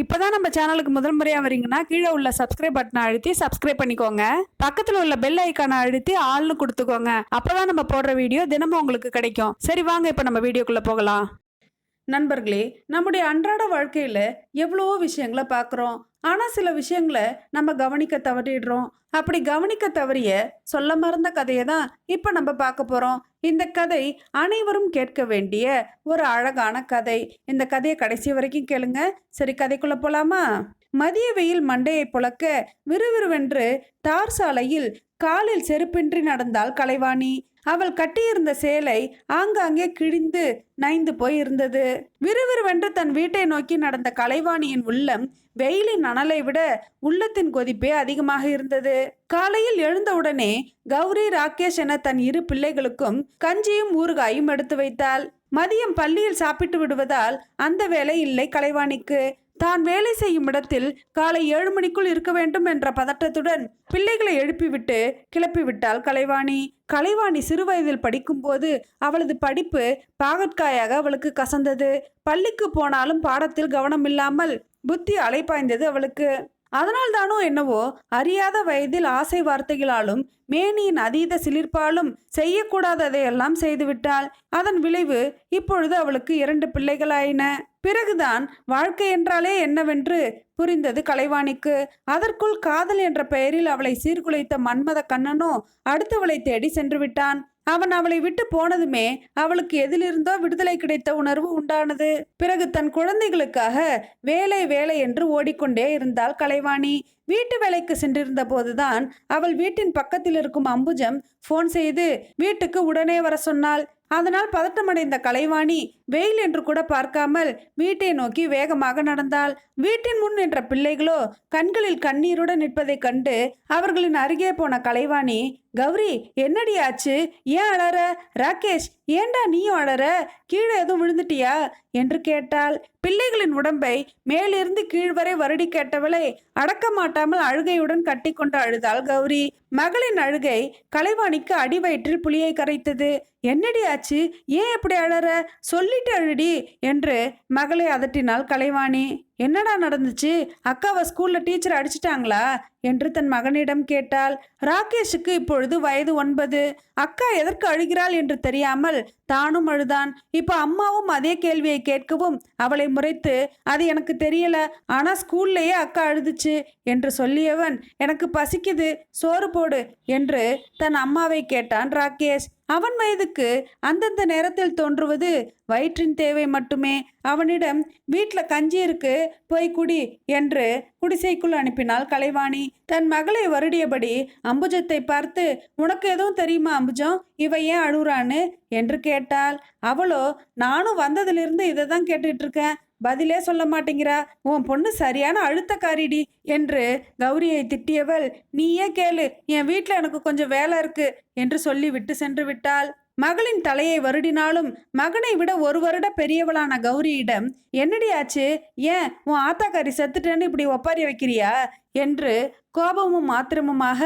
இப்போ தான் நம்ம சேனலுக்கு முதல் முறையாக வரீங்கன்னா கீழே உள்ள சப்ஸ்கிரைப் பட்டனை அழுத்தி சப்ஸ்கிரைப் பண்ணிக்கோங்க. பக்கத்தில் உள்ள பெல் ஐக்கானை அழுத்தி ஆள்னு கொடுத்துக்கோங்க. அப்பதான் நம்ம போடுற வீடியோ தினமும் உங்களுக்கு கிடைக்கும். சரி வாங்க இப்போ நம்ம வீடியோக்குள்ளே போகலாம். நண்பர்களே நம்முடைய அன்றாட வாழ்க்கையில் எவ்வளவோ விஷயங்களை பார்க்குறோம். ஆனால் சில விஷயங்களை நம்ம கவனிக்க தவறிடுறோம். அப்படி கவனிக்க தவறிய சொல்ல மறந்த கதையை தான் இப்போ நம்ம பார்க்க போகிறோம் இந்த கதை அனைவரும் கேட்க வேண்டிய ஒரு அழகான கதை. இந்த கதையை கடைசி வரைக்கும் கேளுங்க. சரி கதைக்குள்ளே போகலாமா மதிய வெயில் மண்டையை புழக்க விறுவிறுவென்று தார் சாலையில் காலில் செருப்பின்றி நடந்தாள் கலைவாணி. அவள் கட்டியிருந்த சேலை ஆங்காங்கே கிழிந்து நைந்து போய் இருந்தது விறுவிறுவென்று தன் வீட்டை நோக்கி நடந்த கலைவாணியின் உள்ளம் வெயிலின் அனலை விட உள்ளத்தின் கொதிப்பே அதிகமாக இருந்தது. காலையில் எழுந்தவுடனே கௌரி ராகேஷ் என தன் இரு பிள்ளைகளுக்கும் கஞ்சியும் ஊறுகாயும் எடுத்து வைத்தாள். மதியம் பள்ளியில் சாப்பிட்டு விடுவதால் அந்த வேலை இல்லை கலைவாணிக்கு. தான் வேலை செய்யும் இடத்தில் காலை ஏழு மணிக்குள் இருக்க வேண்டும் என்ற பதட்டத்துடன் பிள்ளைகளை எழுப்பிவிட்டு கிளப்பிவிட்டாள் கலைவாணி. கலைவாணி சிறுவயதில் படிக்கும்போது அவளது படிப்பு பாகற்காயாக அவளுக்கு கசந்தது. பள்ளிக்கு போனாலும் பாடத்தில் கவனம் இல்லாமல் புத்தி அலைப்பாய்ந்தது அவளுக்கு. அதனால் தானோ என்னவோ அறியாத வயதில் ஆசை வார்த்தைகளாலும் மேனியின் அதீத சிலிர்ப்பாலும் செய்யக்கூடாததையெல்லாம் செய்துவிட்டாள். அதன் விளைவு இப்பொழுது அவளுக்கு இரண்டு பிள்ளைகளாயின. பிறகுதான் வாழ்க்கை என்றாலே என்னவென்று புரிந்தது கலைவாணிக்கு. அதற்குள் காதல் என்ற பெயரில் அவளை சீர்குலைத்த மன்மத கண்ணனோ அடுத்தவளை தேடி சென்று விட்டான். அவன் அவளை விட்டு போனதுமே அவளுக்கு எதிலிருந்தோ விடுதலை கிடைத்த உணர்வு உண்டானது. பிறகு தன் குழந்தைகளுக்காக வேலை வேலை என்று ஓடிக்கொண்டே இருந்தாள் கலைவாணி. வீட்டு வேலைக்கு சென்றிருந்த போதுதான் அவள் வீட்டின் பக்கத்தில் இருக்கும் அம்புஜம் ஃபோன் செய்து வீட்டுக்கு உடனே வர சொன்னாள். அதனால் பதட்டமடைந்த கலைவாணி வெயில் என்று கூட பார்க்காமல் வீட்டை நோக்கி வேகமாக நடந்தாள். வீட்டின் முன் நின்ற பிள்ளைகளோ கண்களில் கண்ணீருடன் நிற்பதைக் கண்டு அவர்களின் அருகே போன கலைவாணி கௌரி என்னடி ஆச்சு? ஏன் அழற ராகேஷ் ஏண்டா நீயும் அழற கீழே எதுவும் விழுந்துட்டியா? என்று கேட்டாள். பிள்ளைகளின் உடம்பை மேலிருந்து கீழ் வரை வருடி கேட்டவளை அடக்க மாட்டாமல் அழுகையுடன் கட்டிக்கொண்டு அழுதாள் கௌரி. மகளின் அழுகை கலைவாணிக்கு அடி வயிற்றில் புளியை கரைத்தது. என்னடி ஆச்சு? ஏன் எப்படி அழற? சொல்லிட்டு அழுடி என்று மகளை அதட்டினாள் கலைவாணி. என்னடா நடந்துச்சு? அக்காவை ஸ்கூலில் டீச்சர் அடிச்சிட்டாங்களா? என்று தன் மகனிடம் கேட்டாள். ராகேஷுக்கு இப்பொழுது வயது ஒன்பது. அக்கா எதற்கு அழுகிறாள் என்று தெரியாமல் தானும் அழுதான். இப்போ அம்மாவும் அதே கேள்வியை கேட்கவும் அவளை முறைத்து அது எனக்கு தெரியல. ஆனால் ஸ்கூல்லையே அக்கா அழுதுச்சு என்று சொல்லியவன் எனக்கு பசிக்குது. சோறு போடு என்று தன் அம்மாவை கேட்டான் ராகேஷ். அவன் வயதுக்கு அந்தந்த நேரத்தில் தோன்றுவது வயிற்றின் தேவை மட்டுமே. அவனிடம் வீட்டில் கஞ்சி இருக்கு போய் குடி என்று குடிசைக்குள் அனுப்பினாள் கலைவாணி. தன் மகளை வருடியபடி அம்புஜத்தை பார்த்து உனக்கு எதுவும் தெரியுமா அம்புஜம்? இவ ஏன் அழுறான்னு என்று கேட்டாள். அவளோ நானும் வந்ததிலிருந்து இதை தான் கேட்டுட்டு இருக்கேன். பதிலே சொல்ல மாட்டேங்கிறா. உன் பொண்ணு சரியான அழுத்தக்காரிடி என்று கௌரியை திட்டியவள் நீயே கேளு என் வீட்டில் எனக்கு கொஞ்சம் வேலை இருக்கு என்று சொல்லி விட்டு சென்று விட்டாள். மகளின் தலையை வருடினாலும் மகனை விட ஒரு வருட பெரியவளான கௌரியிடம் என்னடி ஆச்சு? ஏன்? உன் ஆத்தாக்காரி செத்துட்டேன்னு இப்படி ஒப்பாரி வைக்கிறியா? என்று கோபமும் ஆத்திரமுமாக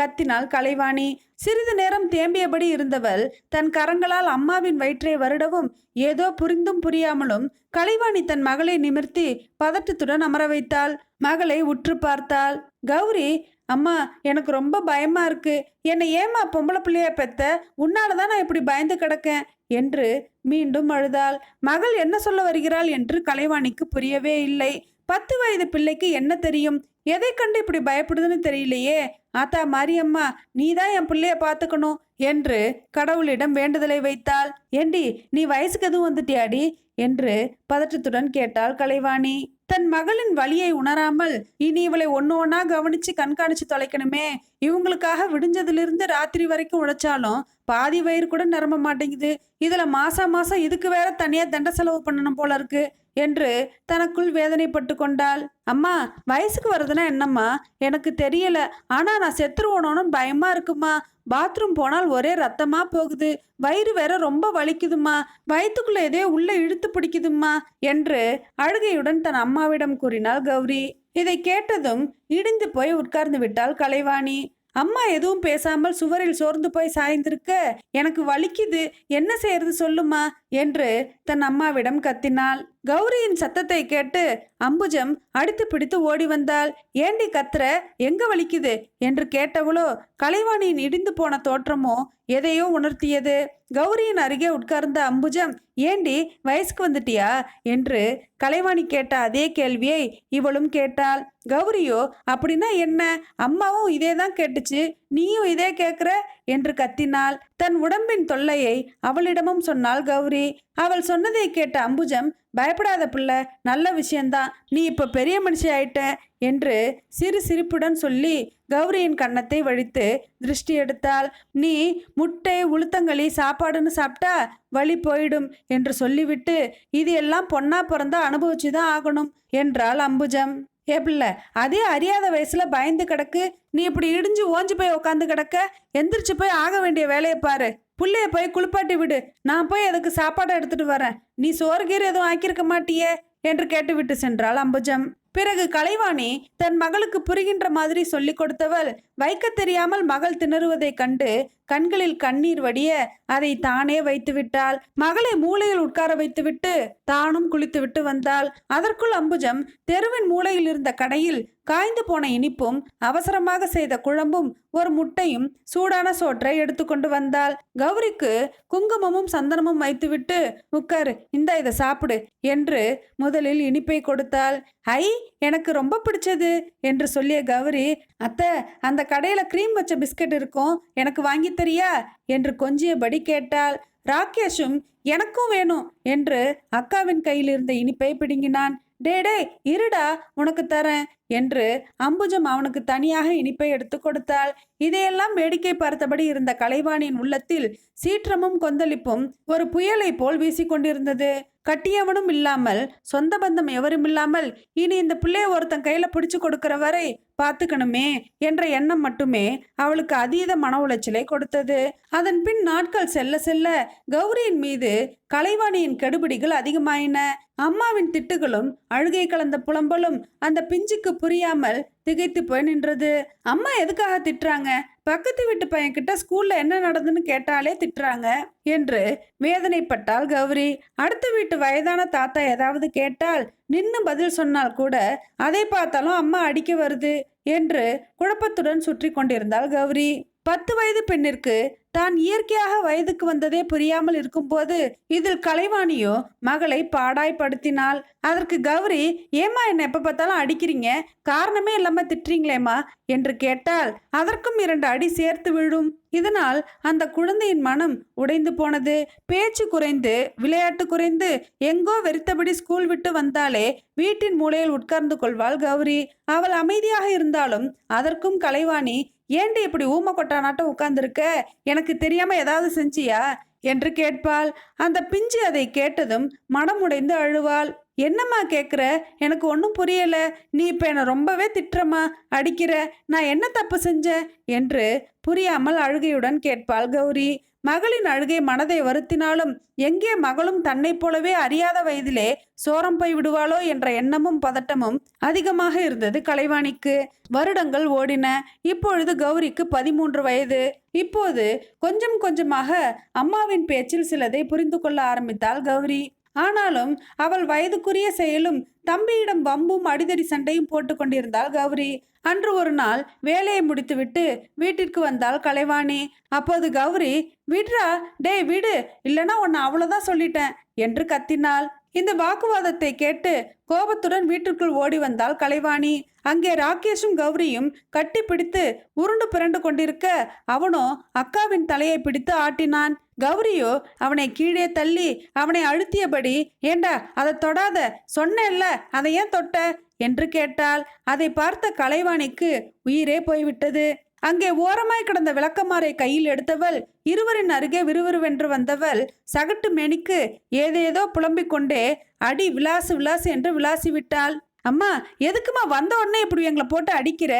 கத்தினாள் கலைவாணி. சிறிது நேரம் தேம்பியபடி இருந்தவள் தன் கரங்களால் அம்மாவின் வயிற்றை வருடவும் ஏதோ புரிந்தும் புரியாமலும் கலைவாணி தன் மகளை நிமிர்த்தி பதட்டத்துடன் அமர வைத்தாள். மகளை உற்று பார்த்தாள். கௌரி அம்மா எனக்கு ரொம்ப பயமா இருக்கு. என்னை ஏமா பொம்பளை பிள்ளைய பெத்த உன்னால தான் நான் இப்படி பயந்து கிடக்கேன் என்று மீண்டும் அழுதாள். மகள் என்ன சொல்ல வருகிறாள் என்று கலைவாணிக்கு புரியவே இல்லை. பத்து வயது பிள்ளைக்கு என்ன தெரியும்? எதை கண்டு இப்படி பயப்படுதுன்னு தெரியலையே. ஆத்தா மாரியம்மா நீ தான் என் பிள்ளைய பார்த்துக்கணும் என்று கடவுளிடம் வேண்டுதலை வைத்தாள். ஏண்டி நீ வயசுக்கு எதுவும் வந்துட்டியாடி? என்று பதற்றத்துடன் கேட்டாள் கலைவாணி. தன் மகளின் வழியை உணராமல் இனி இவளை ஒன்று ஒன்றா கவனித்து கண்காணித்து தொலைக்கணுமே. இவங்களுக்காக விடிஞ்சதிலிருந்து ராத்திரி வரைக்கும் உழைச்சாலும் பாதி வயிறு கூட நிரம்ப மாட்டேங்குது. இதில் மாசம் மாதம் இதுக்கு வேற தனியாக தண்ட செலவு பண்ணணும் போல இருக்குது என்று தனக்குள் வேதனைப்பட்டு கொண்டாள். அம்மா வயசுக்கு வருதுன்னா என்னம்மா? எனக்கு தெரியல. ஆனா நான் செத்துருவோனோன்னு பயமா இருக்குமா? பாத்ரூம் போனால் ஒரே ரத்தமா போகுது. வயிறு வேற ரொம்ப வலிக்குதுமா. வயிற்றுக்குள்ள எதையோ உள்ள இழுத்து பிடிக்குதும்மா என்று அழுகையுடன் தன் அம்மாவிடம் கூறினாள் கௌரி. இதை கேட்டதும் இடிந்து போய் உட்கார்ந்து விட்டாள் கலைவாணி. அம்மா எதுவும் பேசாமல் சுவரில் சோர்ந்து போய் சாய்ந்திருக்க. எனக்கு வலிக்குது. என்ன செய்யறது சொல்லுமா? என்று தன் அம்மாவிடம் கத்தினாள். கௌரியின் சத்தத்தை கேட்டு அம்புஜம் அடித்து பிடித்து ஓடி வந்தாள். ஏண்டி கத்துற? எங்க வலிக்குது? என்று கேட்டவளோ கலைவாணியின் இடிந்து போன தோற்றமோ எதையோ உணர்த்தியது. கௌரியின் அருகே உட்கார்ந்த அம்புஜம் ஏண்டி வயசுக்கு வந்துட்டியா? என்று கலைவாணி கேட்ட அதே கேள்வியை இவளும் கேட்டாள். கௌரியோ அப்படின்னா என்ன? அம்மாவும் இதே தான் கேட்டுச்சு. நீயும் இதே கேட்குற என்று கத்தினாள் தன் உடம்பின் தொல்லையை அவளிடமும் சொன்னாள் கௌரி. அவள் சொன்னதை கேட்ட அம்புஜம் பயப்படாத பிள்ளை நல்ல விஷயந்தான் நீ இப்போ பெரிய மனுஷி ஆயிட்ட என்று சிறு சிரிப்புடன் சொல்லி கௌரியின் கன்னத்தை வழித்து திருஷ்டி எடுத்தாள். நீ முட்டை உளுத்தங்களி சாப்பாடுன்னு சாப்பிட்டா வழி போயிடும் என்று சொல்லிவிட்டு இது எல்லாம் பொன்னா பிறந்தா அனுபவிச்சு தான் ஆகணும் என்றாள் அம்புஜம். ஏ பிள்ளை அதே அறியாத வயசுல பயந்து கிடக்கு. நீ இப்படி இடிஞ்சு ஓஞ்சு போய் உக்காந்து கிடக்க? எந்திரிச்சு போய் ஆக வேண்டிய வேலையை பாரு. புள்ளைய போய் குளிப்பாட்டி விடு. நான் போய் அதுக்கு சாப்பாடு எடுத்துட்டு வரேன். நீ சோறு கீறு எதுவும் ஆக்கியிருக்க மாட்டியே? என்று கேட்டுவிட்டு சென்றாள் அம்புஜம். பிறகு கலைவாணி தன் மகளுக்கு புரிகின்ற மாதிரி சொல்லிக் கொடுத்தவள் வைக்க தெரியாமல் மகள் திணறுவதைக் கண்டு கண்களில் கண்ணீர் வடிய அதை தானே வைத்து விட்டாள் மகளை மூளையில் உட்கார வைத்துவிட்டு தானும் குளித்துவிட்டு வந்தாள். அதற்குள் அம்புஜம் தெருவின் மூலையில் இருந்த கடையில் காய்ந்து போன இனிப்பும் அவசரமாக செய்த குழம்பும் ஒரு முட்டையும் சூடான சோற்றை எடுத்துக்கொண்டு வந்தாள். கௌரிக்கு குங்குமமும் சந்தனமும் வைத்துவிட்டு உட்காரு இந்த இதை சாப்பிடு என்று முதலில் இனிப்பை கொடுத்தாள். ஐ எனக்கு ரொம்ப பிடிச்சது என்று சொல்லிய கௌரி அத்தை அந்த கடையில் க்ரீம் வச்ச பிஸ்கட் இருக்கும் எனக்கு வாங்கி தெரியா? என்று கொஞ்சியபடி கேட்டாள். ராகேஷும் எனக்கும் வேணும் என்று அக்காவின் கையில் இருந்த இனிப்பை பிடுங்கினான். டே டே இருடா உனக்கு தரேன். என்று அம்புஜம் அவனுக்கு தனியாக இனிப்பை எடுத்து கொடுத்தாள். இதையெல்லாம் வேடிக்கை பார்த்தபடி இருந்த கலைவாணியின் உள்ளத்தில் சீற்றமும் கொந்தளிப்பும் ஒரு புயலை போல் வீசிக்கொண்டிருந்தது. கட்டியவனும் இல்லாமல் சொந்த பந்தம் எவரும் இல்லாமல் இனி இந்த பிள்ளைய ஒருத்தன் கையில பிடிச்சு கொடுக்கிற வரை பார்த்துக்கணுமே என்ற எண்ணம் மட்டுமே அவளுக்கு அதீத மன உளைச்சலை கொடுத்தது. அதன் பின் நாட்கள் செல்ல செல்ல கௌரியின் மீது கலைவாணியின் கெடுபிடிகள் அதிகமாயின. அம்மாவின் திட்டுகளும் அழுகை கலந்த புலம்பலும் அந்த பிஞ்சுக்கு புரியாமல் திகைத்து போய் நின்றது. அம்மா எதுக்காக திட்டுறாங்க? பக்கத்து வீட்டு பையன் கிட்ட ஸ்கூல்ல என்ன நடந்துன்னு கேட்டாலே திட்டுறாங்க என்று வேதனைப்பட்டாள் கௌரி. அடுத்த வீட்டு வயதான தாத்தா ஏதாவது கேட்டால் நின்னு பதில் சொன்னால் கூட அதை பார்த்தாலும் அம்மா அடிக்க வருது என்று குழப்பத்துடன் சுற்றி கொண்டிருந்தாள் கௌரி. பத்து வயது பெண்ணிற்கு தான் இயற்கையாக வயதுக்கு வந்ததே புரியாமல் இருக்கும்போது இதில் கலைவாணியோ மகளை பாடாய்படுத்தினாள் அதற்கு கௌரி ஏமா என்னை எப்போ பார்த்தாலும் அடிக்கிறீங்க? காரணமே இல்லாமல் திட்டுறீங்களேம்மா? என்று கேட்டால் அதற்கும் இரண்டு அடி சேர்த்து விழும். இதனால் அந்த குழந்தையின் மனம் உடைந்து போனது. பேச்சு குறைந்து விளையாட்டு குறைந்து எங்கோ வெறித்தபடி ஸ்கூல் விட்டு வந்தாலே வீட்டின் மூலையில் உட்கார்ந்து கொள்வாள் கௌரி. அவள் அமைதியாக இருந்தாலும் அதற்கும் கலைவாணி ஏண்டி இப்படி ஊம கொட்டானாட்டம் உட்கார்ந்துருக்க? எனக்கு தெரியாம ஏதாவது செஞ்சியா? என்று கேட்பாள். அந்த பிஞ்சு அதை கேட்டதும் மனமுடைந்து அழுவாள். என்னம்மா கேட்குற எனக்கு ஒன்றும் புரியல. நீ இப்போ என்னை ரொம்பவே திட்டுறம்மா அடிக்கிற. நான் என்ன தப்பு செஞ்சேன் என்று புரியாமல் அழுகையுடன் கேட்பாள் கௌரி மகளின் அழுகை மனதை வருத்தினாலும் எங்கே மகளும் தன்னைப் போலவே அறியாத வயதிலே சோரம் போய் விடுவாளோ என்ற எண்ணமும் பதட்டமும் அதிகமாக இருந்தது கலைவாணிக்கு. வருடங்கள் ஓடின. இப்பொழுது கௌரிக்கு பதிமூன்று வயது. இப்போது கொஞ்சம் கொஞ்சமாக அம்மாவின் பேச்சில் சிலதை புரிந்து கொள்ள ஆரம்பித்தாள் கௌரி. ஆனாலும் அவள் வயதுக்குரிய செயலும் தம்பியிடம் வம்பும் அடிதடி சண்டையும் போட்டு கொண்டிருந்தாள் கௌரி. அன்று ஒரு நாள் வேலையை முடித்துவிட்டு வீட்டிற்கு வந்தாள் கலைவாணி. அப்போது கௌரி விட்ரா டேய் விடு இல்லைன்னா உன்னை அவ்வளோதான் சொல்லிட்டேன் என்று கத்தினாள். இந்த வாக்குவாதத்தை கேட்டு கோபத்துடன் வீட்டிற்குள் ஓடி வந்தாள் கலைவாணி. அங்கே ராகேஷும் கௌரியும் கட்டி பிடித்து உருண்டு பிறண்டு கொண்டிருக்க அவனோ அக்காவின் தலையை பிடித்து ஆட்டினான். கௌரியோ அவனை கீழே தள்ளி அவனை அழுத்தியபடி ஏண்டா அதை தொடாத சொன்னேல்ல அதை ஏன் தொட்ட? என்று கேட்டால் அதை பார்த்த கலைவாணிக்கு உயிரே போய்விட்டது. அங்கே ஓரமாய் கிடந்த விளக்கமாரை கையில் எடுத்தவள் இருவரின் அருகே விறுவிறுவென்று வந்தவள் சகட்டு மேனிக்கு ஏதேதோ புலம்பிக் கொண்டே அடி விலாசு விலாசு என்று விளாசி விட்டாள் அம்மா எதுக்குமா வந்த உடனே இப்படி எங்களை போட்டு அடிக்கிற?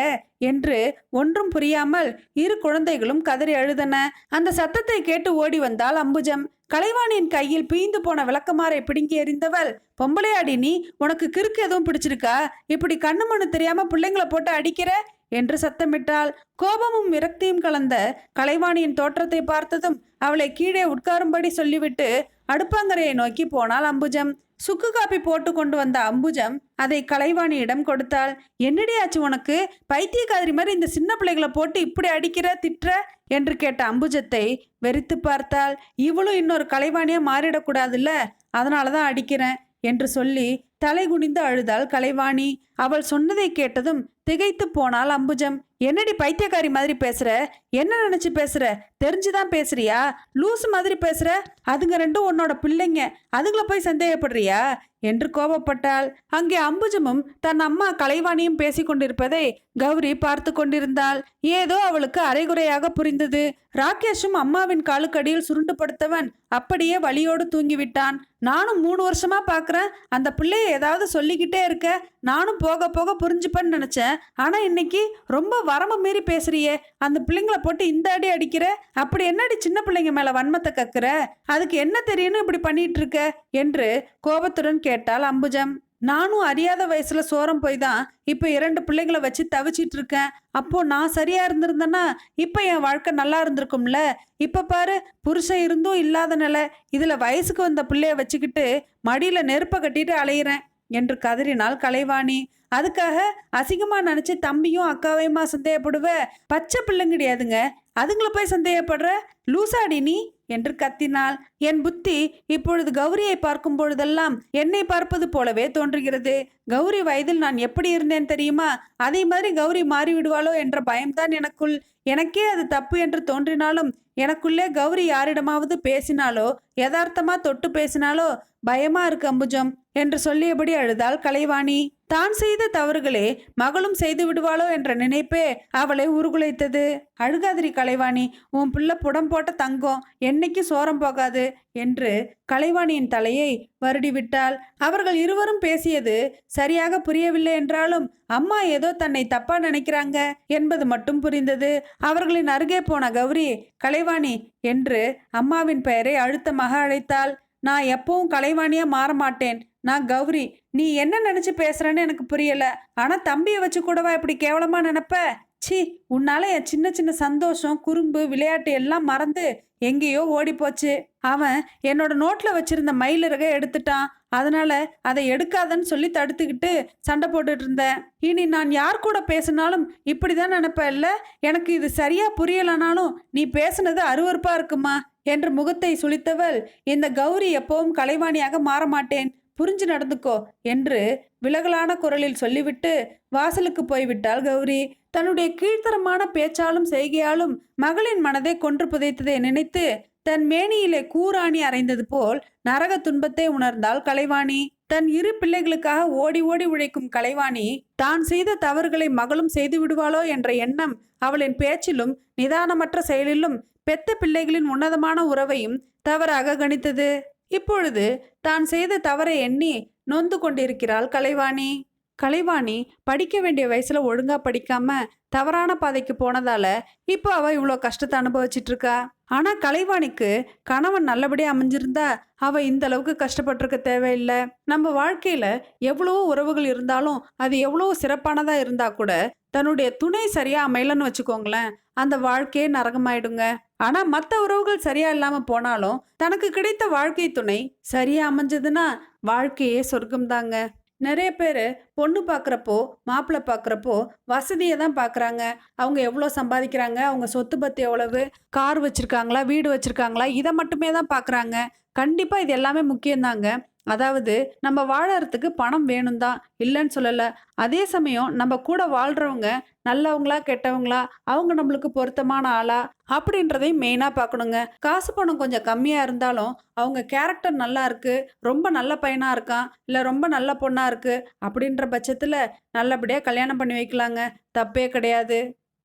என்று ஒன்றும் புரியாமல் இரு குழந்தைகளும் கதறி அழுதன. அந்த சத்தத்தை கேட்டு ஓடி வந்தாள் அம்புஜம். கலைவாணியின் கையில் பீய்ந்து போன விளக்கமாரை பிடுங்கி எறிந்தவள் பொம்பளையாடி நீ உனக்கு கிறுக்கு எதுவும் பிடிச்சிருக்கா? இப்படி கண்ணு மண்ணு தெரியாம பிள்ளைங்களை போட்டு அடிக்கிற? என்று சத்தமிட்டாள். கோபமும் விரக்தியும் கலந்த கலைவாணியின் தோற்றத்தை பார்த்ததும் அவளை கீழே உட்காரும்படி சொல்லிவிட்டு அடுப்பாங்கரையை நோக்கி போனாள் அம்புஜம். சுக்கு காப்பி போட்டு கொண்டு வந்த அம்புஜம் அதை கலைவாணியிடம் கொடுத்தாள். என்னடி ஆச்சு உனக்கு? பைத்தியக்காரி மாதிரி இந்த சின்ன பிள்ளைகளை போட்டு இப்படி அடிக்கிற திட்டுற? என்று கேட்ட அம்புஜத்தை வெறித்து பார்த்தாள். இவளும் இன்னொரு கலைவாணியா மாறிடக்கூடாதுல்ல? அதனால தான் அடிக்கிறேன் என்று சொல்லி தலை குனிந்து அழுதாள் கலைவாணி. அவள் சொன்னதை கேட்டதும் திகைத்து போனால் அம்புஜம். என்னடி பைத்தியக்காரி மாதிரி பேசுற? என்ன நினைச்சு பேசுற? தெரிஞ்சுதான் பேசுறியா? லூசு மாதிரி பேசுற? அதுங்க ரெண்டும் உன்னோட பிள்ளைங்க. அதுங்களை போய் சந்தேகப்படுறியா? என்று கோபப்பட்டாள். அங்கே அம்புஜமும் தன் அம்மா கலைவாணியும் பேசிக்கொண்டிருப்பதை கௌரி பார்த்து கொண்டிருந்தாள். ஏதோ அவளுக்கு அரைகுறையாக புரிந்தது. ராகேஷும் அம்மாவின் காலுக்கடியில் சுருண்டு படுத்தவன் அப்படியே வலியோடு தூங்கிவிட்டான். நானும் மூணு வருஷமா பார்க்குறேன் அந்த பிள்ளைய ஏதாவது சொல்லிக்கிட்டே இருக்க. நானும் போக போக புரிஞ்சுப்பேன்னு நினைச்சேன். ஆனா இன்னைக்கு ரொம்ப வரம்பு மீறி பேசுறியே. அந்த பிள்ளைங்களை போட்டு இந்த அடி அடிக்கிற? அப்படி என்னடி சின்ன பிள்ளைங்க மேல வன்மத்தை கக்குற? அதுக்கு என்ன தெரியும்னு இப்படி பண்ணிட்டு இருக்க என்று கோபத்துடன் கேட்டாள் அம்புஜம். நானும் அறியாத வயசுல சோரம் போய் தான் இப்போ இரண்டு பிள்ளைங்களை வச்சு தவிச்சிட்டு இருக்கேன் அப்போ நான் சரியா இருந்திருந்தேன்னா இப்போ என் வாழ்க்கை நல்லா இருந்திருக்கும்ல? இப்போ பாரு புருஷன் இருந்தும் இல்லாத நிலை. இதுல வயசுக்கு வந்த பிள்ளைய வச்சுக்கிட்டு மடியில நெருப்பை கட்டிட்டு அலையிறேன். என்று கதறினாள் கலைவாணி அதுக்காக அசிங்கமா நினைச்சு தம்பியும் அக்காவையுமா சந்தேகப்படுவ? பச்சை பிள்ளைங்க கிடையாதுங்க. அதுங்கள போய் சந்தேகப்படுற? லூசாடி நீ? என்று கத்தினாள் என் புத்தி இப்பொழுது கௌரியை பார்க்கும் பொழுதெல்லாம் என்னை பார்ப்பது போலவே தோன்றுகிறது. கௌரி வயதில் நான் எப்படி இருந்தேன் தெரியுமா? அதே மாதிரி கௌரி மாறிவிடுவாளோ என்ற பயம்தான் எனக்குள். எனக்கே அது தப்பு என்று தோன்றினாலும் எனக்குள்ளே கௌரி யாரிடமாவது பேசினாலோ யதார்த்தமா தொட்டு பேசினாலோ பயமா இருக்கு அம்புஜம் என்று சொல்லியபடி அழுதாள் கலைவாணி. தான் செய்த தவறுகளே மகளும் செய்து விடுவாளோ என்ற நினைப்பே அவளை உருகுலைத்தது. அழுகாதிரி கலைவாணி உன் பிள்ளை புடம் போட்ட தங்கம் என்னைக்கு சோரம் போகாது என்று கலைவாணியின் தலையை வருடிவிட்டாள் அவர்கள் இருவரும் பேசியது சரியாக புரியவில்லை என்றாலும் அம்மா ஏதோ தன்னை தப்பா நினைக்கிறாங்க என்பது மட்டும் புரிந்தது. அவர்களின் அருகே போன கௌரி கலைவாணி என்று அம்மாவின் பெயரை அழுத்தமாக அழைத்தாள். நான் எப்பவும் கலைவாணியா மாற மாட்டேன். நான் கௌரி நீ என்ன நினைச்சு பேசுறேன்னு எனக்கு புரியல. ஆனா தம்பியை வச்சு கூடவா இப்படி கேவலமா நினைப்ப? சி உன்னால என் சின்ன சின்ன சந்தோஷம் குறும்பு விளையாட்டு எல்லாம் மறந்து எங்கேயோ ஓடி போச்சு அவன் என்னோட நோட்ல வச்சிருந்த மயிலிறகை எடுத்துட்டான். அதனால அதை எடுக்காதன்னு சொல்லி தடுத்துக்கிட்டு சண்டை போட்டுட்டு இருந்தேன். இனி நான் யார் கூட பேசினாலும் இப்படிதான் நினைப்ப இல்ல? எனக்கு இது சரியா புரியலனாலும் நீ பேசுனது அருவறுப்பா இருக்குமா? என்று முகத்தை சுளித்தவள் இந்த கௌரி எப்பவும் கலைவாணியாக மாற மாட்டேன். புரிஞ்சு நடந்துக்கோ என்று விலகலான குரலில் சொல்லிவிட்டு வாசலுக்கு போய்விட்டாள் கௌரி. தன்னுடைய கீழ்த்தரமான பேச்சாலும் செய்கையாலும் மகளின் மனதை கொன்று புதைத்ததை நினைத்து தன் மேனியிலே கூராணி அறைந்தது போல் நரக துன்பத்தை உணர்ந்தாள் கலைவாணி. தன் இரு பிள்ளைகளுக்காக ஓடி ஓடி உழைக்கும் கலைவாணி தான் செய்த தவறுகளை மகளும் செய்து விடுவாளோ என்ற எண்ணம் அவளின் பேச்சிலும் நிதானமற்ற செயலிலும் பெத்த பிள்ளைகளின் உன்னதமான உறவையும் தவறாக கணித்தது. இப்பொழுது தான் செய்த தவறை எண்ணி நொந்து கொண்டிருக்கிறாள் கலைவாணி. கலைவாணி படிக்க வேண்டிய வயசுல ஒழுங்கா படிக்காம தவறான பாதைக்கு போனதால இப்போ அவ இவ்வளோ கஷ்டத்தை அனுபவிச்சிட்டு இருக்கா ஆனா கலைவாணிக்கு கணவன் நல்லபடியா அமைஞ்சிருந்தா அவ இந்த அளவுக்கு கஷ்டப்பட்டிருக்க தேவையில்லை. நம்ம வாழ்க்கையில எவ்வளவோ உறவுகள் இருந்தாலும் அது எவ்வளோ சிறப்பானதா இருந்தா கூட தன்னுடைய துணை சரியா அமையலன்னு வச்சுக்கோங்களேன் அந்த வாழ்க்கையே நரகமாயிடுங்க. ஆனா மற்ற உறவுகள் சரியா இல்லாம போனாலும் தனக்கு கிடைத்த வாழ்க்கை துணை சரியா அமைஞ்சதுன்னா வாழ்க்கையே சொர்க்கம்தாங்க. நிறைய பேர் பொண்ணு பார்க்குறப்போ மாப்பிள்ளை பார்க்குறப்போ வசதியை தான் பார்க்குறாங்க அவங்க எவ்வளோ சம்பாதிக்கிறாங்க அவங்க சொத்து பத்து எவ்வளவு கார் வச்சுருக்காங்களா வீடு வச்சுருக்காங்களா இதை மட்டுமே தான் பார்க்குறாங்க கண்டிப்பாக இது எல்லாமே முக்கியம்தாங்க. அதாவது நம்ம வாழறதுக்கு பணம் வேணும் தான் இல்லைன்னு சொல்லலை. அதே சமயம் நம்ம கூட வாழ்கிறவங்க நல்லவங்களா கெட்டவங்களா அவங்க நம்மளுக்கு பொருத்தமான ஆளா அப்படின்றதையும் மெயினாக பார்க்கணுங்க. காசு பணம் கொஞ்சம் கம்மியாக இருந்தாலும் அவங்க கேரக்டர் நல்லா இருக்கு ரொம்ப நல்ல பையனாக இருக்கான் இல்லை ரொம்ப நல்ல பொண்ணாக இருக்குது அப்படின்ற பட்சத்தில் நல்லபடியாக கல்யாணம் பண்ணி வைக்கலாங்க. தப்பே கிடையாது.